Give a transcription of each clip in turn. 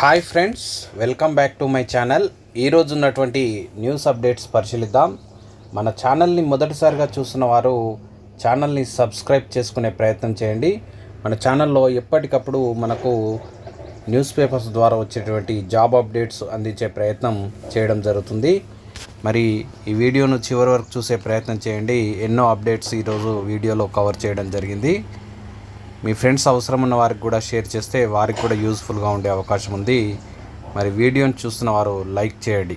Hi friends welcome back to my channel. ఈరోజు ఉన్నటువంటి news updates పరిశీలిద్దాం. మన ఛానల్ని మొదటిసారిగా చూస్తున్న వారు ఛానల్ని సబ్స్క్రైబ్ చేసుకునే ప్రయత్నం చేయండి. మన ఛానల్లో ఎప్పటికప్పుడు మనకు న్యూస్ పేపర్స్ ద్వారా వచ్చేటువంటి జాబ్ అప్డేట్స్ అందించే ప్రయత్నం చేయడం జరుగుతుంది. మరి ఈ వీడియోను చివరి వరకు చూసే ప్రయత్నం చేయండి. ఎన్నో అప్డేట్స్ ఈరోజు వీడియోలో కవర్ చేయడం జరిగింది. మీ ఫ్రెండ్స్ అవసరం ఉన్న వారికి కూడా షేర్ చేస్తే వారికి కూడా యూస్ఫుల్గా ఉండే అవకాశం ఉంది. మరి వీడియోని చూస్తున్న వారు లైక్ చేయండి.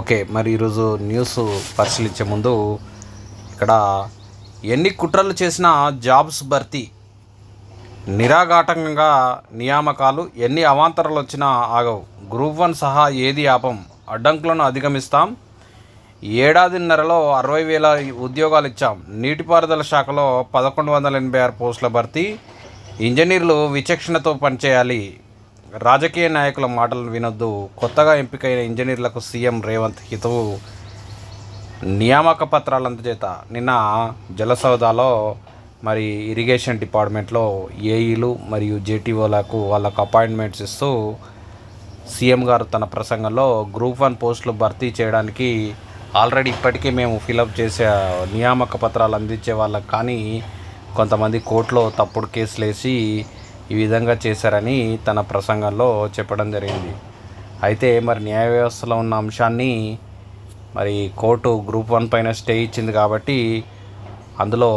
ఓకే మరి ఈరోజు న్యూస్ పరిశీలించే ముందు ఇక్కడ ఎన్ని కుట్రలు చేసినా జాబ్స్ భర్తీ నిరాఘాటంగా నియామకాలు ఎన్ని అవాంతరాలు వచ్చినా ఆగవు. గ్రూప్ వన్ సహా ఏది ఆపం? అడ్డంకులను అధిగమిస్తాం. ఏడాదిన్నరలో అరవై వేల ఉద్యోగాలు ఇచ్చాం. నీటిపారుదల శాఖలో పదకొండు వందల ఎనభై ఆరు పోస్టుల భర్తీ. ఇంజనీర్లు విచక్షణతో పనిచేయాలి. రాజకీయ నాయకుల మాటలను వినొద్దు. కొత్తగా ఎంపికైన ఇంజనీర్లకు సీఎం రేవంత్ హితవు. నియామక పత్రాలు అందజేత. నిన్న జలసౌదాలో మరి ఇరిగేషన్ డిపార్ట్మెంట్లో ఏఈలు మరియు జేటీఓలకు వాళ్ళకు అపాయింట్మెంట్స్ ఇస్తూ సీఎం గారు తన ప్రసంగంలో గ్రూప్ వన్ పోస్టులు భర్తీ చేయడానికి ఆల్రెడీ ఇప్పటికే మేము ఫిలప్ చేసే నియామక పత్రాలు అందించే వాళ్ళకి కానీ కొంతమంది కోర్టులో తప్పుడు కేసులు వేసి ఈ విధంగా చేశారని తన ప్రసంగంలో చెప్పడం జరిగింది. అయితే మరి న్యాయ వ్యవస్థలో ఉన్న అంశాన్ని మరి కోర్టు గ్రూప్ వన్ పైన స్టే ఇచ్చింది కాబట్టి అందులో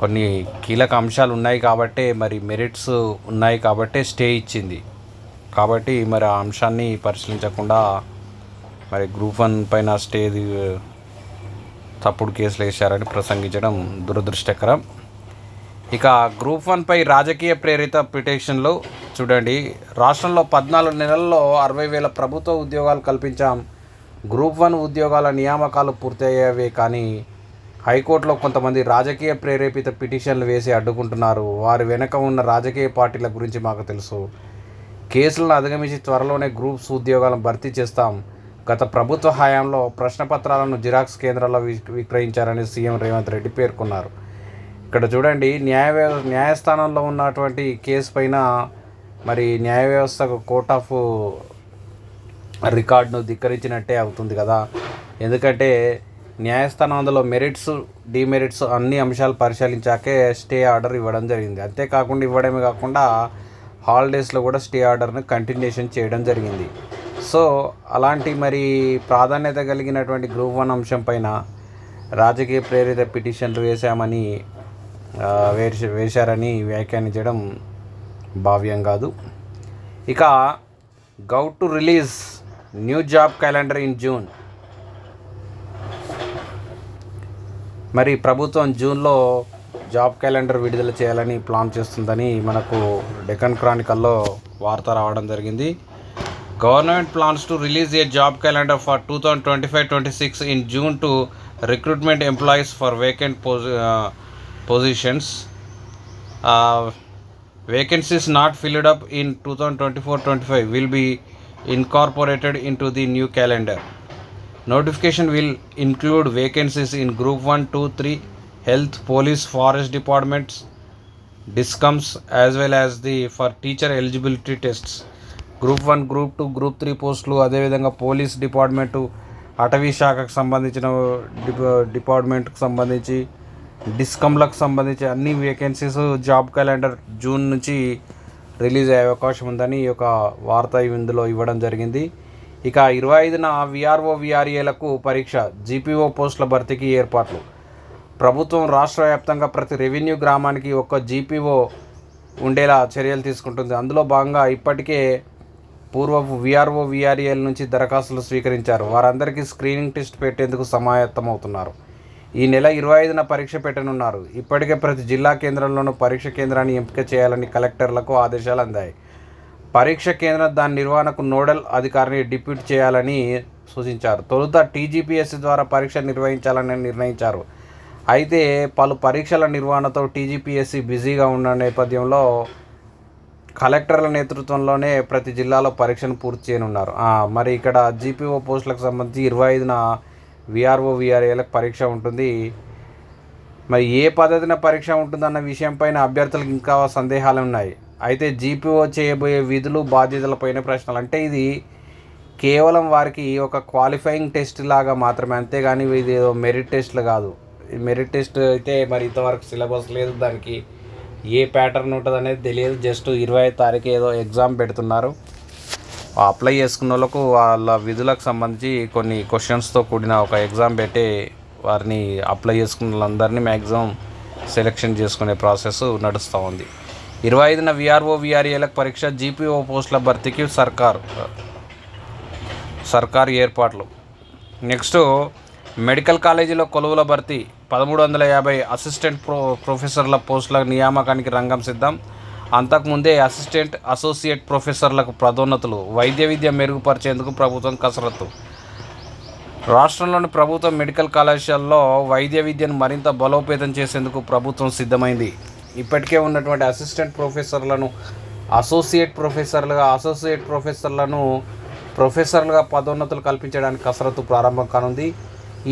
కొన్ని కీలక అంశాలు ఉన్నాయి కాబట్టే మరి మెరిట్స్ ఉన్నాయి కాబట్టే స్టే ఇచ్చింది. కాబట్టి మరి ఆ అంశాన్ని పరిశీలించకుండా మరి గ్రూప్ వన్ పైన స్టే తప్పుడు కేసులు వేశారని ప్రసంగించడం దురదృష్టకరం. ఇక గ్రూప్ వన్పై రాజకీయ ప్రేరిత పిటిషన్లు చూడండి. రాష్ట్రంలో పద్నాలుగు నెలల్లో అరవై వేల ప్రభుత్వ ఉద్యోగాలు కల్పించాం. గ్రూప్ వన్ ఉద్యోగాల నియామకాలు పూర్తయ్యేవే కానీ హైకోర్టులో కొంతమంది రాజకీయ ప్రేరేపిత పిటిషన్లు వేసి అడ్డుకుంటున్నారు. వారి వెనక ఉన్న రాజకీయ పార్టీల గురించి మాకు తెలుసు. కేసులను అధిగమించి త్వరలోనే గ్రూప్స్ ఉద్యోగాలను భర్తీ చేస్తాం. గత ప్రభుత్వ హయాంలో ప్రశ్నపత్రాలను జిరాక్స్ కేంద్రాల్లో వి- విక్రయించారని సీఎం రేవంత్ రెడ్డి పేర్కొన్నారు. ఇక్కడ చూడండి న్యాయ వ్యవ న్యాయస్థానంలో ఉన్నటువంటి కేసు పైన మరి న్యాయ వ్యవస్థకు కోర్ట్ ఆఫ్ రికార్డును ధిక్కరించినట్టే అవుతుంది కదా. ఎందుకంటే న్యాయస్థానం అందులో మెరిట్స్ డిమెరిట్స్ అన్ని అంశాలు పరిశీలించాకే స్టే ఆర్డర్ ఇవ్వడం జరిగింది. అంతేకాకుండా ఇవ్వడమే కాకుండా హాలిడేస్లో కూడా స్టే ఆర్డర్ని కంటిన్యూషన్ చేయడం జరిగింది. సో అలాంటి మరి ప్రాధాన్యత కలిగినటువంటి గ్రూప్ వన్ అంశం పైన రాజకీయ ప్రేరిత పిటిషన్లు వేశామని వేసి వేశారని వ్యాఖ్యానించడం భావ్యం కాదు. ఇక gov to release new job calendar in June. మరి ప్రభుత్వం జూన్లో జాబ్ క్యాలెండర్ విడుదల చేయాలని ప్లాన్ చేస్తుందని మనకు డెకన్ క్రానికల్లో వార్త రావడం జరిగింది. Government plans to release a job calendar for 2025-26 in June to recruitment employees for vacant pos- uh, positions. Uh, vacancies not filled up in 2024-25 will be incorporated into the new calendar. Notification will include vacancies in Group 1, 2, 3, Health, Police, Forest Departments, DISCOMs, as well as the for teacher eligibility tests. Group one group two group three పోస్టులు అదేవిధంగా police department అటవీ శాఖకు సంబంధించిన డిపార్ట్మెంట్కు డిపార్ట్మెంట్కి సంబంధించి డిస్కమ్లకు సంబంధించి అన్ని వేకెన్సీస్ జాబ్ క్యాలెండర్ జూన్ నుంచి రిలీజ్ అయ్యే అవకాశం ఉందని ఈ యొక్క వార్త ఇందులో ఇవ్వడం జరిగింది. ఇక ఇరవై ఐదున విఆర్ఓ విఆర్ఏలకు పరీక్ష జీపీఓ పోస్టుల భర్తీకి ఏర్పాట్లు. ప్రభుత్వం రాష్ట్ర వ్యాప్తంగా ప్రతి రెవెన్యూ గ్రామానికి ఒక్క జీపీఓ ఉండేలా చర్యలు తీసుకుంటుంది. అందులో భాగంగా ఇప్పటికే పూర్వపు విఆర్ఓ విఆర్ఏల నుంచి దరఖాస్తులు స్వీకరించారు. వారందరికీ స్క్రీనింగ్ టెస్ట్ పెట్టేందుకు సమాయత్తమవుతున్నారు. ఈ నెల ఇరవై ఐదున పరీక్ష పెట్టనున్నారు. ఇప్పటికే ప్రతి జిల్లా కేంద్రంలోనూ పరీక్ష కేంద్రాన్ని ఎంపిక చేయాలని కలెక్టర్లకు ఆదేశాలు అందాయి. పరీక్ష కేంద్రం దాని నిర్వహణకు నోడల్ అధికారిని డిప్యూట్ చేయాలని సూచించారు. తొలుత టీజీపీఎస్సీ ద్వారా పరీక్ష నిర్వహించాలని నిర్ణయించారు. అయితే పలు పరీక్షల నిర్వహణతో టీజీపీఎస్సీ బిజీగా ఉన్న నేపథ్యంలో కలెక్టర్ల నేతృత్వంలోనే ప్రతి జిల్లాలో పరీక్షను పూర్తి చేయనున్నారు. మరి ఇక్కడ జీపీఓ పోస్టులకు సంబంధించి ఇరవై ఐదున విఆర్ఓ విఆర్ఏలకు పరీక్ష ఉంటుంది. మరి ఏ పద్ధతిన పరీక్ష ఉంటుందన్న విషయంపైన అభ్యర్థులకు ఇంకా సందేహాలు ఉన్నాయి. అయితే జీపీఓ చేయబోయే విధులు బాధ్యతలపైన ప్రశ్నలు. అంటే ఇది కేవలం వారికి ఒక క్వాలిఫైయింగ్ టెస్ట్ లాగా మాత్రమే. అంతేగాని ఇది ఏదో మెరిట్ టెస్ట్లు కాదు. మెరిట్ టెస్ట్ అయితే మరి ఇంతవరకు సిలబస్ లేదు దానికి. ఏ ప్యాటర్న్ ఉంటుంది అనేది తెలియదు. జస్ట్ ఇరవై తారీఖు ఏదో ఎగ్జామ్ పెడుతున్నారు. అప్లై చేసుకున్న వాళ్ళకు వాళ్ళ విధులకు సంబంధించి కొన్ని క్వశ్చన్స్తో కూడిన ఒక ఎగ్జామ్ పెట్టి వారిని అప్లై చేసుకున్న వాళ్ళందరినీ మ్యాక్సిమం సెలెక్షన్ చేసుకునే ప్రాసెస్ నడుస్తూ ఉంది. ఇరవై ఐదున విఆర్ఓ విఆర్ఏలకు పరీక్ష జీపీఓ పోస్టుల భర్తీకి సర్కార్ సర్కార్ ఏర్పాట్లు. నెక్స్ట్ మెడికల్ కాలేజీలో కొలువుల భర్తీ పదమూడు వందల యాభై అసిస్టెంట్ ప్రో ప్రొఫెసర్ల పోస్టుల నియామకానికి రంగం సిద్ధం. అంతకుముందే అసిస్టెంట్ అసోసియేట్ ప్రొఫెసర్లకు పదోన్నతులు వైద్య విద్య మెరుగుపరిచేందుకు ప్రభుత్వం కసరత్తు. రాష్ట్రంలోని ప్రభుత్వ మెడికల్ కళాశాలలో వైద్య విద్యను మరింత బలోపేతం చేసేందుకు ప్రభుత్వం సిద్ధమైంది. ఇప్పటికే ఉన్నటువంటి అసిస్టెంట్ ప్రొఫెసర్లను అసోసియేట్ ప్రొఫెసర్లుగా అసోసియేట్ ప్రొఫెసర్లను ప్రొఫెసర్లుగా పదోన్నతులు కల్పించడానికి కసరత్తు ప్రారంభం కానుంది.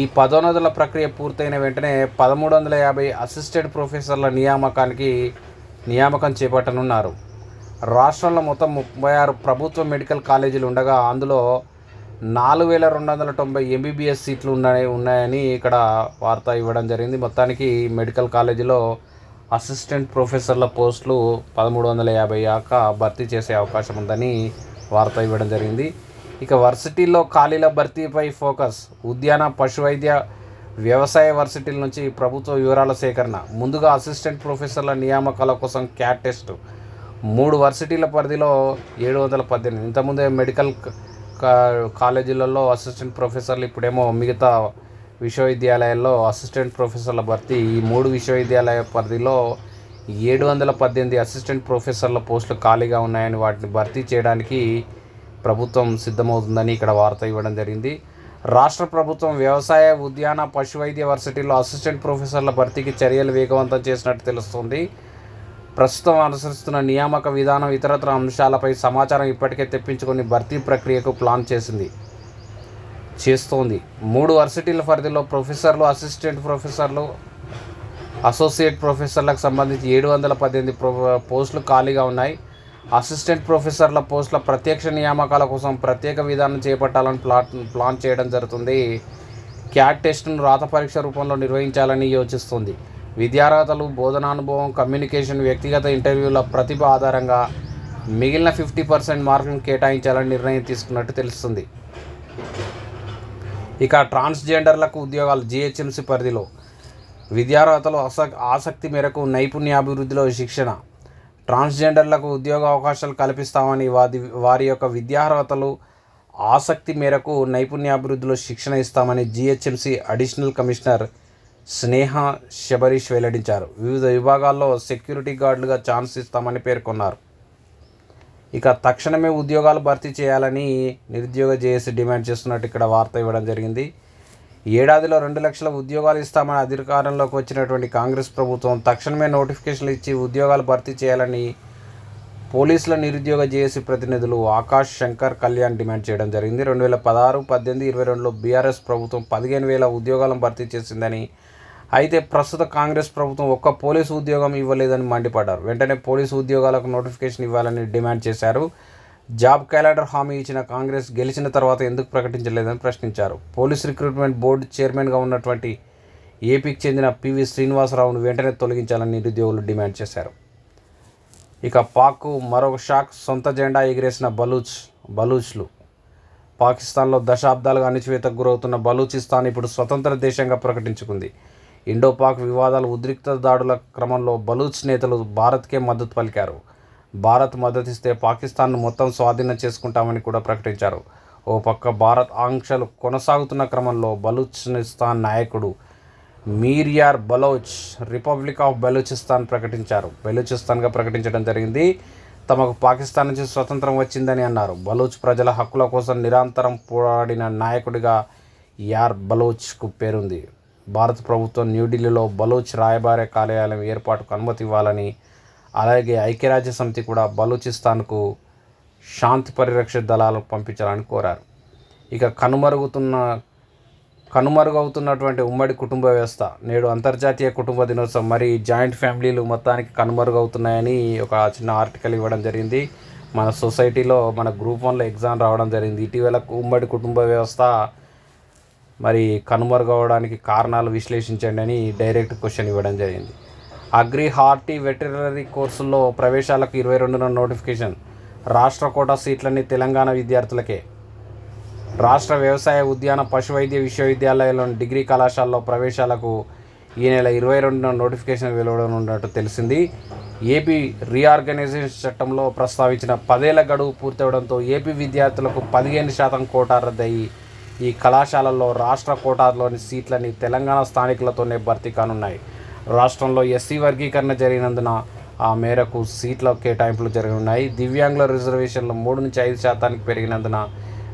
ఈ పదోన్నతుల ప్రక్రియ పూర్తయిన వెంటనే పదమూడు వందల యాభై అసిస్టెంట్ ప్రొఫెసర్ల నియామకానికి నియామకం చేపట్టనున్నారు. రాష్ట్రంలో మొత్తం ముప్పై ఆరు ప్రభుత్వ మెడికల్ కాలేజీలు ఉండగా అందులో నాలుగు వేల రెండు వందల తొంభై ఎంబీబీఎస్ సీట్లు ఉన్నాయి ఉన్నాయని ఇక్కడ వార్త ఇవ్వడం జరిగింది. మొత్తానికి మెడికల్ కాలేజీలో అసిస్టెంట్ ప్రొఫెసర్ల పోస్టులు పదమూడు వందల యాభై దాకా భర్తీ చేసే అవకాశం ఉందని వార్త ఇవ్వడం జరిగింది. ఇక వర్సిటీల్లో ఖాళీల భర్తీపై ఫోకస్. ఉద్యాన పశు వైద్య వ్యవసాయ వర్సిటీల నుంచి ప్రభుత్వ వివరాల సేకరణ. ముందుగా అసిస్టెంట్ ప్రొఫెసర్ల నియామకాల కోసం క్యాట్ టెస్ట్. మూడు వర్సిటీల పరిధిలో ఏడు వందల పద్దెనిమిది. ఇంతకుముందే మెడికల్ కా- కాలేజీలలో అసిస్టెంట్ ప్రొఫెసర్లు ఇప్పుడేమో మిగతా విశ్వవిద్యాలయాల్లో అసిస్టెంట్ ప్రొఫెసర్ల భర్తీ. ఈ మూడు విశ్వవిద్యాలయ పరిధిలో ఏడు వందల పద్దెనిమిది అసిస్టెంట్ ప్రొఫెసర్ల పోస్టులు ఖాళీగా ఉన్నాయని వాటిని భర్తీ చేయడానికి ప్రభుత్వం సిద్ధమవుతుందని ఇక్కడ వార్త ఇవ్వడం జరిగింది. రాష్ట్ర ప్రభుత్వం వ్యవసాయ ఉద్యాన పశు వైద్య వర్సిటీలో అసిస్టెంట్ ప్రొఫెసర్ల భర్తీకి చర్యలు వేగవంతం చేసినట్టు తెలుస్తుంది. ప్రస్తుతం అనుసరిస్తున్న నియామక విధానం ఇతరత్ర అంశాలపై సమాచారం ఇప్పటికే తెప్పించుకొని భర్తీ ప్రక్రియకు ప్లాన్ చేసింది. చేస్తోంది. మూడు వర్సిటీల పరిధిలో ప్రొఫెసర్లు అసిస్టెంట్ ప్రొఫెసర్లు అసోసియేట్ ప్రొఫెసర్లకు సంబంధించి ఏడు వందల పద్దెనిమిది ప్రొ పోస్టులు ఖాళీగా ఉన్నాయి. అసిస్టెంట్ ప్రొఫెసర్ల పోస్టుల ప్రత్యక్ష నియామకాల కోసం ప్రత్యేక విధానం చేపట్టాలని ప్లాట్ ప్లాన్ చేయడం జరుగుతుంది. క్యాట్ టెస్ట్ను రాత పరీక్ష రూపంలో నిర్వహించాలని యోచిస్తుంది. విద్యార్హతలు బోధనానుభవం కమ్యూనికేషన్ వ్యక్తిగత ఇంటర్వ్యూల ప్రతిభ ఆధారంగా మిగిలిన ఫిఫ్టీ పర్సెంట్ మార్కులను కేటాయించాలని నిర్ణయం తీసుకున్నట్టు తెలుస్తుంది. ఇక ట్రాన్స్జెండర్లకు ఉద్యోగాలు జిహెచ్ఎంసీ పరిధిలో. విద్యార్హతలు ఆసక్ ఆసక్తి మేరకు నైపుణ్యాభివృద్ధిలో శిక్షణ ట్రాన్స్జెండర్లకు ఉద్యోగ అవకాశాలు కల్పిస్తామని వారి వారి యొక్క విద్యార్హతలు ఆసక్తి మేరకు నైపుణ్యాభివృద్ధిలో శిక్షణ ఇస్తామని GHMC additional commissioner Sneha Shabarish వెల్లడించారు. వివిధ విభాగాల్లో సెక్యూరిటీ గార్డులుగా ఛాన్స్ ఇస్తామని పేర్కొన్నారు. ఇక తక్షణమే ఉద్యోగాలు భర్తీ చేయాలని నిరుద్యోగ జేఏసీ డిమాండ్ చేస్తున్నట్టు ఇక్కడ వార్త ఇవ్వడం జరిగింది. ఏడాదిలో రెండు లక్షల ఉద్యోగాలు ఇస్తామని అధికారంలోకి వచ్చినటువంటి కాంగ్రెస్ ప్రభుత్వం తక్షణమే నోటిఫికేషన్లు ఇచ్చి ఉద్యోగాలు భర్తీ చేయాలని పోలీసుల నిరుద్యోగ జేఏసీ ప్రతినిధులు ఆకాష్ శంకర్ కళ్యాణ్ డిమాండ్ చేయడం జరిగింది. రెండు వేల పదహారు పద్దెనిమిది ఇరవై రెండులో బీఆర్ఎస్ ప్రభుత్వం పదిహేను వేల ఉద్యోగాలను భర్తీ చేసిందని అయితే ప్రస్తుత కాంగ్రెస్ ప్రభుత్వం ఒక్క పోలీసు ఉద్యోగం ఇవ్వలేదని మండిపడ్డారు. వెంటనే పోలీసు ఉద్యోగాలకు నోటిఫికేషన్ ఇవ్వాలని డిమాండ్ చేశారు. జాబ్ క్యాలెండర్ హామీ ఇచ్చిన కాంగ్రెస్ గెలిచిన తర్వాత ఎందుకు ప్రకటించలేదని ప్రశ్నించారు. పోలీస్ రిక్రూట్మెంట్ బోర్డు చైర్మన్గా ఉన్నటువంటి ఏపీకి చెందిన పివి శ్రీనివాసరావును వెంటనే తొలగించాలని నిరుద్యోగులు డిమాండ్ చేశారు. ఇక పాక్కు మరొక షాక్ సొంత జెండా ఎగిరేసిన బలూచ్ బలూచ్లు. పాకిస్తాన్లో దశాబ్దాలుగా అణిచివేతకు గురవుతున్న బలూచిస్తాన్ ఇప్పుడు స్వతంత్ర దేశంగా ప్రకటించుకుంది. ఇండో పాక్ వివాదాలు ఉద్రిక్త దాడుల క్రమంలో బలూచ్ నేతలు భారత్కే మద్దతు పలికారు. భారత్ మద్దతిస్తే పాకిస్తాన్ను మొత్తం స్వాధీనం చేసుకుంటామని కూడా ప్రకటించారు. ఓ పక్క భారత్ ఆంక్షలు కొనసాగుతున్న క్రమంలో బలూచిస్తాన్ నాయకుడు మీరియార్ బలోచ్ రిపబ్లిక్ ఆఫ్ బలూచిస్తాన్ ప్రకటించారు. బలూచిస్తాన్గా ప్రకటించడం జరిగింది. తమకు పాకిస్తాన్ నుంచి స్వతంత్రం వచ్చిందని అన్నారు. బలూచ్ ప్రజల హక్కుల కోసం నిరంతరం పోరాడిన నాయకుడిగా యార్ బలోచ్కు పేరుంది. భారత ప్రభుత్వం న్యూఢిల్లీలో బలూచ్ రాయబార కార్యాలయం ఏర్పాటుకు అనుమతి ఇవ్వాలని అలాగే ఐక్యరాజ్య సమితి కూడా బలూచిస్తాన్కు శాంతి పరిరక్ష దళాలు పంపించాలని కోరారు. ఇక కనుమరుగుతున్న కనుమరుగవుతున్నటువంటి ఉమ్మడి కుటుంబ వ్యవస్థ నేడు అంతర్జాతీయ కుటుంబ దినోత్సవం మరి జాయింట్ ఫ్యామిలీలు మొత్తానికి కనుమరుగవుతున్నాయని ఒక చిన్న ఆర్టికల్ ఇవ్వడం జరిగింది. మన సొసైటీలో మన గ్రూప్ వన్లో ఎగ్జామ్ రావడం జరిగింది. ఇటీవల ఉమ్మడి కుటుంబ వ్యవస్థ మరి కనుమరుగవడానికి కారణాలు విశ్లేషించండి అని డైరెక్ట్ క్వశ్చన్ ఇవ్వడం జరిగింది. అగ్రి హార్టీ వెటర్నరీ కోర్సుల్లో ప్రవేశాలకు ఇరవై రెండున నోటిఫికేషన్. రాష్ట్ర కోటా సీట్లన్నీ తెలంగాణ విద్యార్థులకే. రాష్ట్ర వ్యవసాయ ఉద్యాన పశువైద్య విశ్వవిద్యాలయంలోని డిగ్రీ కళాశాలలో ప్రవేశాలకు ఈ నెల ఇరవై రెండున నోటిఫికేషన్ వెలువడనున్నట్టు తెలిసింది. ఏపీ రీఆర్గనైజేషన్ చట్టంలో ప్రస్తావించిన పదేళ్ళ గడువు పూర్తవడంతో ఏపీ విద్యార్థులకు పదిహేను శాతం కోటా రద్దయి ఈ కళాశాలల్లో రాష్ట్ర కోటాలోని సీట్లని తెలంగాణ స్థానికులతోనే భర్తీ కానున్నాయి. రాష్ట్రంలో ఎస్సీ వర్గీకరణ జరిగినందున ఆ మేరకు సీట్ల కేటాయింపులు జరగనున్నాయి. దివ్యాంగుల రిజర్వేషన్లు మూడు నుంచి ఐదు శాతానికి పెరిగినందున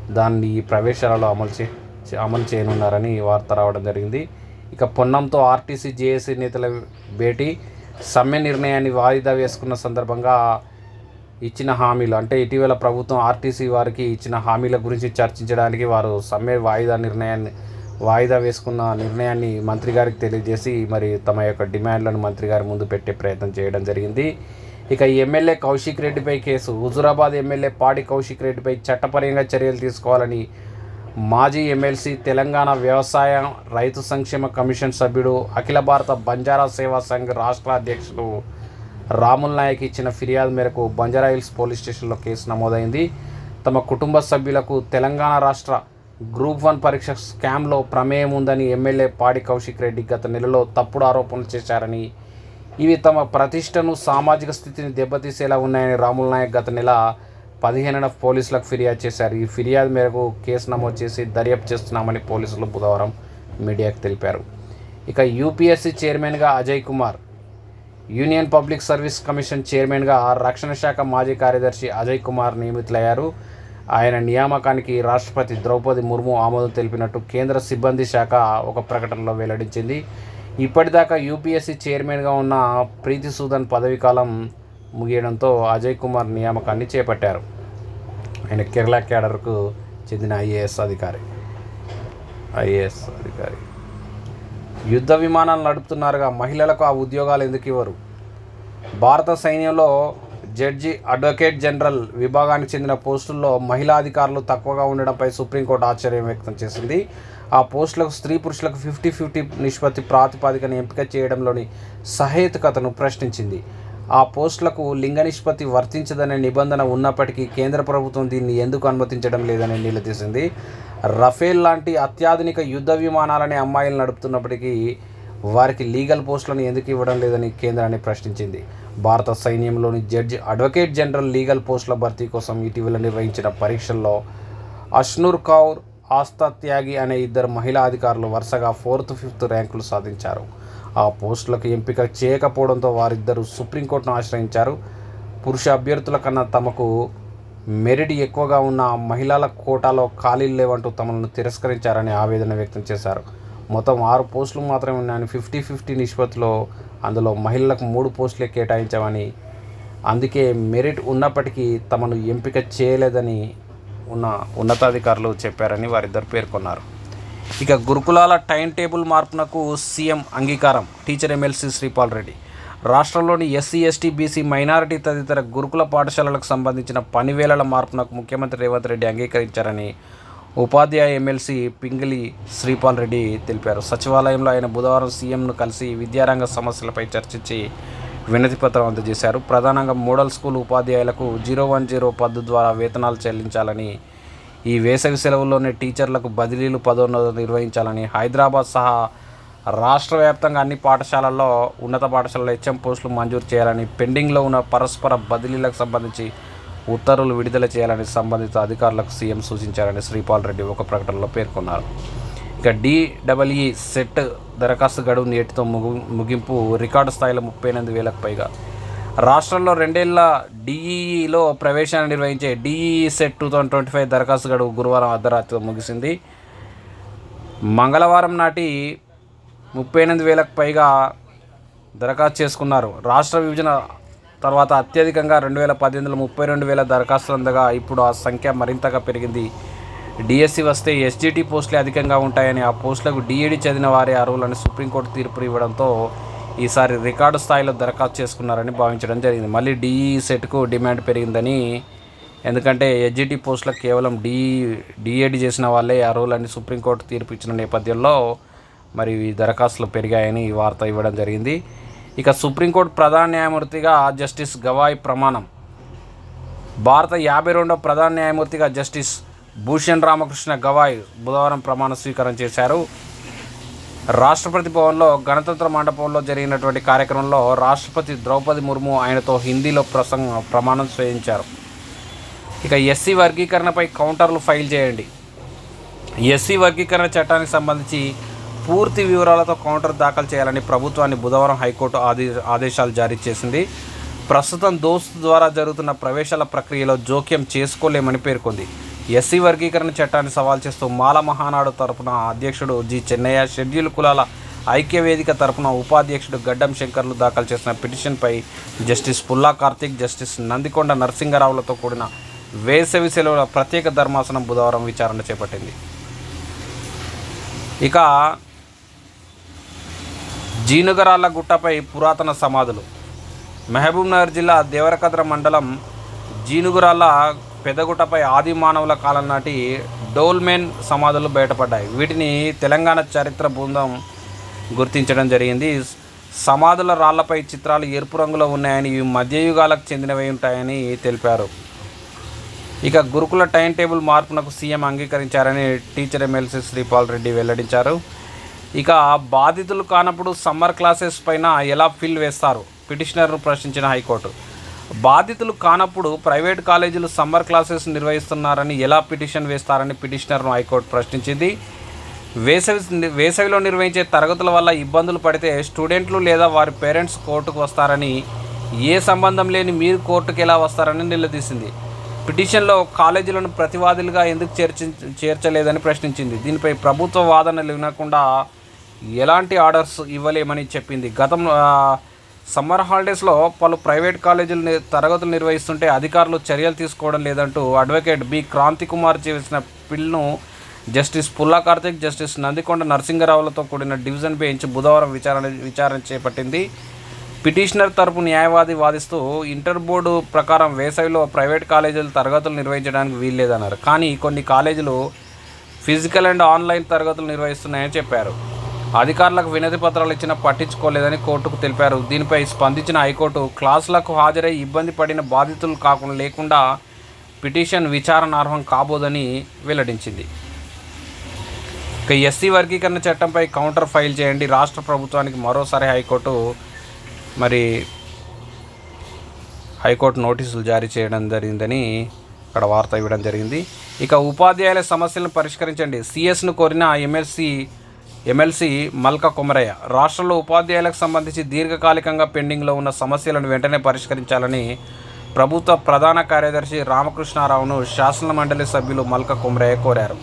దాన్ని ఈ ప్రవేశాలలో అమలు చే చే- అమలు చేయనున్నారని వార్త రావడం జరిగింది. ఇక పొన్నంతో ఆర్టీసీ జేఏసీ నేతల భేటీ. సమ్మె నిర్ణయాన్ని వాయిదా వేసుకున్న సందర్భంగా ఇచ్చిన హామీలు అంటే ఇటీవల ప్రభుత్వం ఆర్టీసీ వారికి ఇచ్చిన హామీల గురించి చర్చించడానికి వారు సమ్మె వాయిదా నిర్ణయాన్ని వాయిదా వేసుకున్న నిర్ణయాన్ని మంత్రి గారికి తెలియజేసి మరి తమ యొక్క డిమాండ్లను మంత్రి గారి ముందు పెట్టే ప్రయత్నం చేయడం జరిగింది. ఇక ఎమ్మెల్యే కౌశిక్ రెడ్డిపై కేసు. హుజురాబాద్ ఎమ్మెల్యే పాడి కౌశిక్ రెడ్డిపై చట్టపరంగా చర్యలు తీసుకోవాలని మాజీ ఎమ్మెల్సీ తెలంగాణ వ్యవసాయ రైతు సంక్షేమ కమిషన్ సభ్యుడు అఖిల భారత బంజారా సేవా సంఘ్ రాష్ట్ర అధ్యక్షుడు రాముల్ నాయక్ ఇచ్చిన ఫిర్యాదు మేరకు బంజారా హిల్స్ పోలీస్ స్టేషన్లో కేసు నమోదైంది. తమ కుటుంబ సభ్యులకు తెలంగాణ రాష్ట్ర గ్రూప్ వన్ పరీక్ష స్కామ్లో ప్రమేయం ఉందని ఎమ్మెల్యే పాడి కౌశిక్ రెడ్డి గత నెలలో తప్పుడు ఆరోపణలు చేశారని ఇవి తమ ప్రతిష్టను సామాజిక స్థితిని దెబ్బతీసేలా ఉన్నాయని రాముల్ నాయక్ గత నెల పదిహేనున పోలీసులకు ఫిర్యాదు చేశారు. ఈ ఫిర్యాదు మేరకు కేసు నమోదు చేసి దర్యాప్తు చేస్తున్నామని పోలీసులు బుధవారం మీడియాకు తెలిపారు. ఇక యూపీఎస్సీ చైర్మన్గా Ajay Kumar union public service commission చైర్మన్గా రక్షణ శాఖ మాజీ కార్యదర్శి అజయ్ కుమార్ నియమితులయ్యారు. ఆయన నియామకానికి రాష్ట్రపతి ద్రౌపది ముర్ము ఆమోదం తెలిపినట్టు కేంద్ర సిబ్బంది శాఖ ఒక ప్రకటనలో వెల్లడించింది. ఇప్పటిదాకా యూపీఎస్సీ చైర్మన్గా ఉన్న ప్రీతి సూదన్ పదవీకాలం ముగియడంతో అజయ్ కుమార్ నియామకాన్ని చేపట్టారు. ఆయన కేరళ క్యాడర్కు చెందిన ఐఏఎస్ అధికారి. ఐఏఎస్ అధికారి. యుద్ధ విమానాలు నడుపుతున్నారుగా మహిళలకు ఆ ఉద్యోగాలు ఎందుకు ఇవ్వరు? భారత సైన్యంలో జడ్జి అడ్వకేట్ జనరల్ విభాగానికి చెందిన పోస్టుల్లో మహిళా అధికారులు తక్కువగా ఉండడంపై సుప్రీంకోర్టు ఆశ్చర్యం వ్యక్తం చేసింది. ఆ పోస్టులకు స్త్రీ పురుషులకు ఫిఫ్టీ ఫిఫ్టీ నిష్పత్తి ప్రాతిపాదికను ఎంపిక చేయడంలోని సహేతుకతను ప్రశ్నించింది. ఆ పోస్టులకు లింగ నిష్పత్తి వర్తించదనే నిబంధన ఉన్నప్పటికీ కేంద్ర ప్రభుత్వం దీన్ని ఎందుకు అనుమతించడం లేదని నిలదీసింది. రఫేల్ లాంటి అత్యాధునిక యుద్ధ విమానాలని అమ్మాయిలు నడుపుతున్నప్పటికీ వారికి లీగల్ పోస్టులను ఎందుకు ఇవ్వడం లేదని కేంద్రాన్ని ప్రశ్నించింది. భారత సైన్యంలోని జడ్జి అడ్వకేట్ జనరల్ లీగల్ పోస్టుల భర్తీ కోసం ఇటీవల నిర్వహించిన పరీక్షల్లో అష్నూర్ కౌర్ ఆస్థా త్యాగి అనే ఇద్దరు మహిళా అధికారులు వరుసగా ఫోర్త్ ఫిఫ్త్ ర్యాంకులు సాధించారు. ఆ పోస్టులకు ఎంపిక చేయకపోవడంతో వారిద్దరూ సుప్రీంకోర్టును ఆశ్రయించారు. పురుష అభ్యర్థుల కన్నా తమకు మెరిట్ ఎక్కువగా ఉన్న మహిళల కోటాలో ఖాళీలు లేవంటూ తమను తిరస్కరించారని ఆవేదన వ్యక్తం చేశారు. మొత్తం ఆరు పోస్టులు మాత్రమే ఉన్నాయని ఫిఫ్టీ ఫిఫ్టీ నిష్పత్తిలో అందులో మహిళలకు మూడు పోస్టులే కేటాయించామని అందుకే మెరిట్ ఉన్నప్పటికీ తమను ఎంపిక చేయలేదని ఉన్న ఉన్నతాధికారులు చెప్పారని వారిద్దరు పేర్కొన్నారు. ఇక గురుకులాల టైం టేబుల్ మార్పునకు సీఎం అంగీకారం టీచర్ ఎమ్మెల్సీ శ్రీపాల్ రెడ్డి. రాష్ట్రంలోని ఎస్సీ ఎస్టీ బీసీ మైనారిటీ తదితర గురుకుల పాఠశాలలకు సంబంధించిన పనివేళల మార్పునకు ముఖ్యమంత్రి రేవంత్ రెడ్డి అంగీకరించారని ఉపాధ్యాయ ఎమ్మెల్సీ పింగిలి శ్రీపాల్ రెడ్డి తెలిపారు. సచివాలయంలో ఆయన బుధవారం సీఎంను కలిసి విద్యారంగ సమస్యలపై చర్చించి వినతిపత్రం అందజేశారు. ప్రధానంగా మోడల్ స్కూల్ ఉపాధ్యాయులకు జీరో వన్ జీరో పద్ధతి ద్వారా వేతనాలు చెల్లించాలని ఈ వేసవి సెలవుల్లోనే టీచర్లకు బదిలీలు పదోన్నతులు నిర్వహించాలని హైదరాబాద్ సహా రాష్ట్ర వ్యాప్తంగా అన్ని పాఠశాలల్లో ఉన్నత పాఠశాలలో హెచ్ఎం పోస్టులు మంజూరు చేయాలని పెండింగ్లో ఉన్న పరస్పర బదిలీలకు సంబంధించి ఉత్తర్వులు విడుదల చేయాలని సంబంధిత అధికారులకు సీఎం సూచించారని శ్రీపాల్ రెడ్డి ఒక ప్రకటనలో పేర్కొన్నారు. ఇక డిడబ్ల్యూఈ సెట్ దరఖాస్తు గడువు నేటితో ముగు ముగింపు రికార్డు స్థాయిలో ముప్పై ఎనిమిది వేలకు పైగా. రాష్ట్రంలో రెండేళ్ళ డిఈఈలో ప్రవేశాన్ని నిర్వహించే DEE CET two thousand twenty five దరఖాస్తు గడువు గురువారం అర్ధరాత్రితో ముగిసింది. మంగళవారం నాటి ముప్పై ఎనిమిది వేలకు పైగా దరఖాస్తు చేసుకున్నారు. రాష్ట్ర విభజన తర్వాత అత్యధికంగా రెండు వేల పద్దెనిమిదిలో ముప్పై రెండు వేల దరఖాస్తులు అందగా ఇప్పుడు ఆ సంఖ్య మరింతగా పెరిగింది. డిఎస్సి వస్తే ఎస్జిటి పోస్టులే అధికంగా ఉంటాయని ఆ పోస్టులకు డిఈడి చదివిన వారే అర్హులని సుప్రీంకోర్టు తీర్పు ఇవ్వడంతో ఈసారి రికార్డు స్థాయిలో దరఖాస్తు చేసుకున్నారని భావించడం జరిగింది. మళ్ళీ డిఈ సెట్కు డిమాండ్ పెరిగిందని ఎందుకంటే ఎస్జిటి పోస్టులకు కేవలం డిఈ డిఏడి చేసిన వాళ్ళే అర్హులని సుప్రీంకోర్టు తీర్పు ఇచ్చిన నేపథ్యంలో మరి ఈ దరఖాస్తులు పెరిగాయని ఈ వార్త ఇవ్వడం జరిగింది. ఇక సుప్రీంకోర్టు ప్రధాన న్యాయమూర్తిగా జస్టిస్ గవాయ్ ప్రమాణం. భారత యాభై రెండవ ప్రధాన న్యాయమూర్తిగా జస్టిస్ భూషణ్ రామకృష్ణ గవాయ్ బుధవారం ప్రమాణ స్వీకారం చేశారు. రాష్ట్రపతి భవన్లో గణతంత్ర మండపంలో జరిగినటువంటి కార్యక్రమంలో రాష్ట్రపతి ద్రౌపది ముర్ము ఆయనతో హిందీలో ప్రసంగ ప్రమాణం స్వయించారు ఇక ఎస్సీ వర్గీకరణపై కౌంటర్లు ఫైల్ చేయండి. ఎస్సీ వర్గీకరణ చట్టానికి సంబంధించి పూర్తి వివరాలతో కౌంటర్ దాఖలు చేయాలని ప్రభుత్వాన్ని బుధవారం హైకోర్టు ఆదే ఆదేశాలు జారీ చేసింది. ప్రస్తుతం దోస్తు ద్వారా జరుగుతున్న ప్రవేశాల ప్రక్రియలో జోక్యం చేసుకోలేమని పేర్కొంది. ఎస్సీ వర్గీకరణ చట్టాన్ని సవాల్ చేస్తూ మాల మహానాడు తరపున అధ్యక్షుడు జి చెన్నయ్య షెడ్యూల్ కులాల ఐక్యవేదిక తరపున ఉపాధ్యక్షుడు గడ్డం శంకర్లు దాఖలు చేసిన పిటిషన్పై జస్టిస్ పుల్లా కార్తిక్ జస్టిస్ నందికొండ నరసింగరావులతో కూడిన వేసవి సెలవుల ప్రత్యేక ధర్మాసనం బుధవారం విచారణ చేపట్టింది. ఇక జీనుగరాళ్ళ గుట్టపై పురాతన సమాధులు. మహబూబ్నగర్ జిల్లా దేవరకద్ర మండలం జీనుగురాళ్ళ పెదగుట్టపై ఆది మానవుల కాలం నాటి డోల్మెన్ సమాధులు బయటపడ్డాయి. వీటిని తెలంగాణ చరిత్ర బృందం గుర్తించడం జరిగింది. సమాధుల రాళ్ళపై చిత్రాలు ఎరుపు రంగులో ఉన్నాయని ఇవి మధ్యయుగాలకు చెందినవి ఉంటాయని తెలిపారు. ఇక గురుకుల టైం టేబుల్ మార్పునకు సీఎం అంగీకరించారని టీచర్ ఎమ్మెల్సీ శ్రీపాల్ రెడ్డి వెల్లడించారు. ఇక బాధితులు కానప్పుడు సమ్మర్ క్లాసెస్ పైన ఎలా ఫిల్ వేస్తారు? పిటిషనర్ను ప్రశ్నించిన హైకోర్టు. బాధితులు కానప్పుడు ప్రైవేట్ కాలేజీలు సమ్మర్ క్లాసెస్ నిర్వహిస్తున్నారని ఎలా పిటిషన్ వేస్తారని పిటిషనర్ను హైకోర్టు ప్రశ్నించింది. వేసవి వేసవిలో నిర్వహించే తరగతుల వల్ల ఇబ్బందులు పడితే స్టూడెంట్లు లేదా వారి పేరెంట్స్ కోర్టుకు వస్తారని ఏ సంబంధం లేని మీరు కోర్టుకు ఎలా వస్తారని నిలదీసింది. పిటిషన్లో కాలేజీలను ప్రతివాదులుగా ఎందుకు చేర్చి చేర్చలేదని ప్రశ్నించింది. దీనిపై ప్రభుత్వ వాదనలు వినకుండా ఎలాంటి ఆర్డర్స్ ఇవ్వలేమని చెప్పింది. గతంలో సమ్మర్ హాలిడేస్లో పలు ప్రైవేట్ కాలేజీలు తరగతులు నిర్వహిస్తుంటే అధికారులు చర్యలు తీసుకోవడం లేదంటూ అడ్వకేట్ బి. క్రాంతి కుమార్ చేసిన పిల్ను జస్టిస్ పుల్లా కార్తిక్ జస్టిస్ నందికొండ నరసింగరావులతో కూడిన డివిజన్ బెంచ్ బుధవారం విచారణ విచారణ చేపట్టింది. పిటిషనర్ తరపు న్యాయవాది వాదిస్తూ ఇంటర్ బోర్డు ప్రకారం వేసవిలో ప్రైవేట్ కాలేజీలు తరగతులు నిర్వహించడానికి వీల్లేదన్నారు. కానీ కొన్ని కాలేజీలు ఫిజికల్ అండ్ ఆన్లైన్ తరగతులు నిర్వహిస్తున్నాయని చెప్పారు. అధికారులకు వినతి పత్రాలు ఇచ్చినా పట్టించుకోలేదని కోర్టుకు తెలిపారు. దీనిపై స్పందించిన హైకోర్టు క్లాసులకు హాజరై ఇబ్బంది పడిన బాధితులు కాకుండా లేకుండా పిటిషన్ విచారణార్హం కాబోదని వెల్లడించింది. ఇక ఎస్సీ వర్గీకరణ చట్టంపై కౌంటర్ ఫైల్ చేయండి. రాష్ట్ర ప్రభుత్వానికి మరోసారి హైకోర్టు మరి హైకోర్టు నోటీసులు జారీ చేయడం జరిగిందని అక్కడ వార్త ఇవ్వడం జరిగింది. ఇక ఉపాధ్యాయుల సమస్యలను పరిష్కరించండి. సిఎస్ను కోరిన ఎమ్మెల్సీ ఎమ్మెల్సీ మల్క కొమరయ్య. రాష్ట్రంలో ఉపాధ్యాయులకు సంబంధించి దీర్ఘకాలికంగా పెండింగ్లో ఉన్న సమస్యలను వెంటనే పరిష్కరించాలని ప్రభుత్వ ప్రధాన కార్యదర్శి రామకృష్ణారావును శాసన మండలి సభ్యులు మల్క కొమరయ్య కోరారు.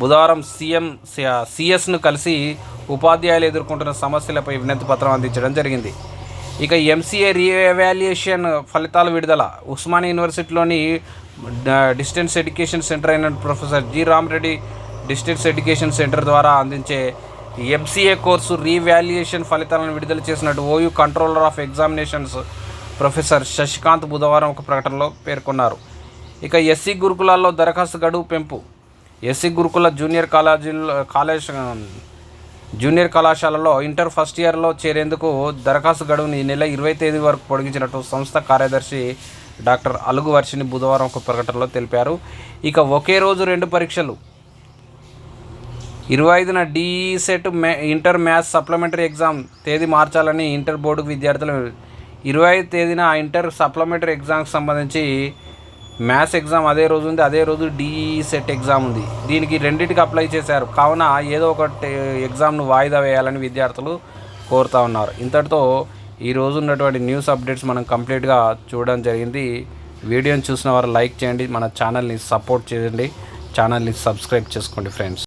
బుధవారం సీఎం సిఎస్ను కలిసి ఉపాధ్యాయులు ఎదుర్కొంటున్న సమస్యలపై వినతి పత్రం అందించడం జరిగింది. ఇక ఎంసీఏ రీఎవాల్యుయేషన్ ఫలితాల విడుదల. ఉస్మానియా యూనివర్సిటీలోని డిస్టెన్స్ ఎడ్యుకేషన్ సెంటర్ అయిన professor G Ramareddy distance education centre ద్వారా అందించే ఎంసీఏ కోర్సు రీవాల్యుయేషన్ ఫలితాలను విడుదల చేసినట్టు OU controller of examinations professor Shashikant బుధవారం ఒక ప్రకటనలో పేర్కొన్నారు. ఇక ఎస్సీ గురుకులాల్లో దరఖాస్తు గడువు పెంపు. ఎస్సీ గురుకుల జూనియర్ కాలేజీల్లో కాలేజ్ జూనియర్ కళాశాలలో ఇంటర్ ఫస్ట్ ఇయర్లో చేరేందుకు దరఖాస్తు గడువుని ఈ నెల ఇరవై తేదీ వరకు పొడిగించినట్టు సంస్థ కార్యదర్శి డాక్టర్ అలుగు వర్షిని బుధవారం ఒక ప్రకటనలో తెలిపారు. ఇక ఒకే రోజు రెండు పరీక్షలు. ఇరవై ఐదున DEECET May inter maths supplementary exam తేదీ మార్చాలని ఇంటర్ బోర్డుకు విద్యార్థులు ఇరవై ఐదు తేదీన ఆ ఇంటర్ సప్లిమెంటరీ ఎగ్జామ్కి సంబంధించి మ్యాథ్స్ ఎగ్జామ్ అదే రోజు ఉంది అదే రోజు డీసెట్ ఎగ్జామ్ ఉంది. దీనికి రెండింటికి అప్లై చేశారు. కావున ఏదో ఒక ఎగ్జామ్ను వాయిదా వేయాలని విద్యార్థులు కోరుతా ఉన్నారు. ఇంతటితో ఈ రోజు ఉన్నటువంటి న్యూస్ అప్డేట్స్ మనం కంప్లీట్గా చూడడం జరిగింది. వీడియోని చూసిన వారు లైక్ చేయండి మన ఛానల్ని సపోర్ట్ చేయండి. ఛానల్ని సబ్స్క్రైబ్ చేసుకోండి ఫ్రెండ్స్